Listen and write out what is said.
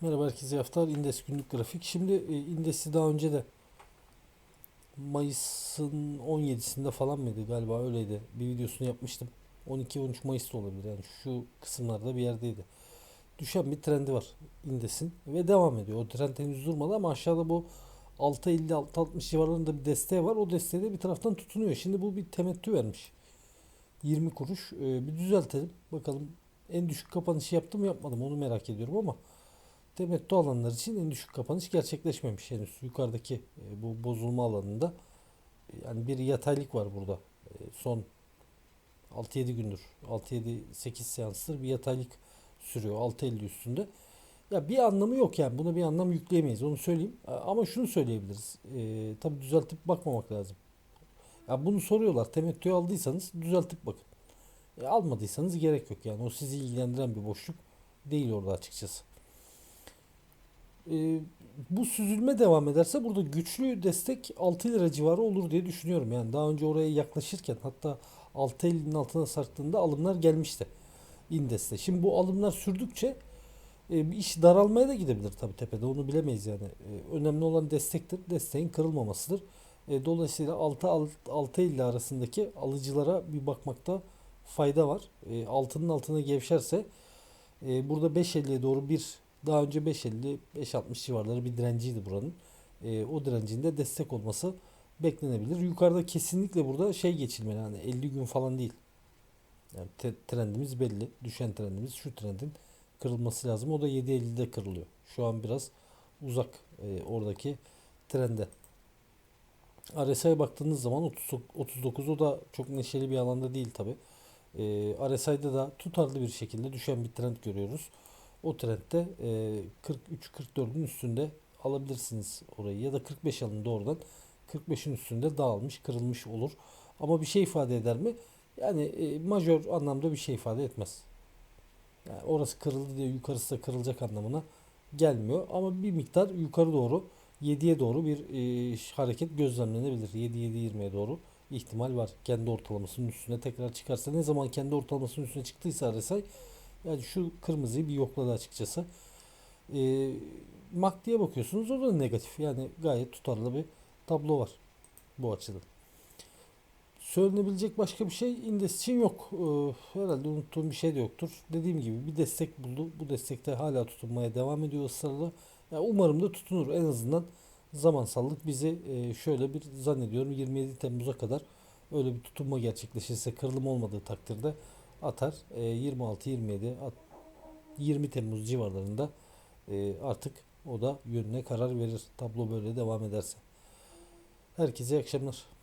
Merhaba herkese haftalar Indes günlük grafik. Şimdi e, Indes'i daha önce de Mayıs'ın 17'sinde falan mıydı galiba öyleydi. Bir videosunu yapmıştım. 12-13 Mayıs'ta olabilir yani şu kısımlarda bir yerdeydi. Düşen bir trendi var Indes'in ve devam ediyor. O trend henüz durmadı ama aşağıda bu 6.50-6.60 civarlarında bir desteği var. O desteği de bir taraftan tutunuyor. Şimdi bu bir temettü vermiş. 20 kuruş. E, bir düzeltelim. Bakalım en düşük kapanışı yaptım mı yapmadım onu merak ediyorum ama temettü alanlar için en düşük kapanış gerçekleşmemiş henüz. Yukarıdaki e, bu bozulma alanında e, yani bir yataylık var burada. E, son 6-7 gündür 6-7-8 seanstır bir yataylık sürüyor 6.50 üstünde. Ya bir anlamı yok yani buna bir anlam yükleyemeyiz onu söyleyeyim. Ama şunu söyleyebiliriz. E, tabii düzeltip bakmamak lazım. Ya bunu soruyorlar. Temettü aldıysanız düzeltip bakın. E, almadıysanız gerek yok yani. O sizi ilgilendiren bir boşluk değil orada açıkçası. E, bu süzülme devam ederse burada güçlü destek 6 lira civarı olur diye düşünüyorum. Yani daha önce oraya yaklaşırken hatta 6.50'nin altına sarktığında alımlar gelmişti. Indes'te. Şimdi bu alımlar sürdükçe e, iş daralmaya da gidebilir tabii tepede. Onu bilemeyiz yani. E, önemli olan destektir. Desteğin kırılmamasıdır. E, dolayısıyla 6 6.50 arasındaki alıcılara bir bakmakta fayda var. E, altının altına gevşerse e, burada 5.50'ye doğru bir daha önce 5.50 5.60 civarları bir direnciydi buranın. E, o direncinde destek olması beklenebilir. Yukarıda kesinlikle burada şey geçilmeli hani 50 gün falan değil. Yani te- trendimiz belli. Düşen trendimiz şu trendin kırılması lazım. O da 7.50'de kırılıyor. Şu an biraz uzak e, oradaki trende. RSI'ye baktığınız zaman 30, 39 o da çok neşeli bir alanda değil tabi. E, RSI'de da tutarlı bir şekilde düşen bir trend görüyoruz. O trendde e, 43-44'ün üstünde alabilirsiniz orayı ya da 45 alın doğrudan. 45'in üstünde dağılmış, kırılmış olur. Ama bir şey ifade eder mi? Yani e, majör anlamda bir şey ifade etmez. Yani orası kırıldı diye yukarısı da kırılacak anlamına gelmiyor. Ama bir miktar yukarı doğru 7'ye doğru bir e, hareket gözlemlenebilir. 7-7-20'ye doğru ihtimal var. Kendi ortalamasının üstüne tekrar çıkarsa ne zaman kendi ortalamasının üstüne çıktıysa RSI yani şu kırmızıyı bir yokladı açıkçası. E, MACD'ye bakıyorsunuz orada da negatif. Yani gayet tutarlı bir tablo var bu açıdan. Söylenebilecek başka bir şey Indes için yok. Ee, herhalde unuttuğum bir şey de yoktur. Dediğim gibi bir destek buldu. Bu destekte hala tutunmaya devam ediyor ısrarla. Ya umarım da tutunur. En azından zamansallık bizi e, şöyle bir zannediyorum 27 Temmuz'a kadar öyle bir tutunma gerçekleşirse kırılım olmadığı takdirde atar. E, 26-27 20 Temmuz civarlarında e, artık o da yönüne karar verir. Tablo böyle devam ederse. Herkese iyi akşamlar.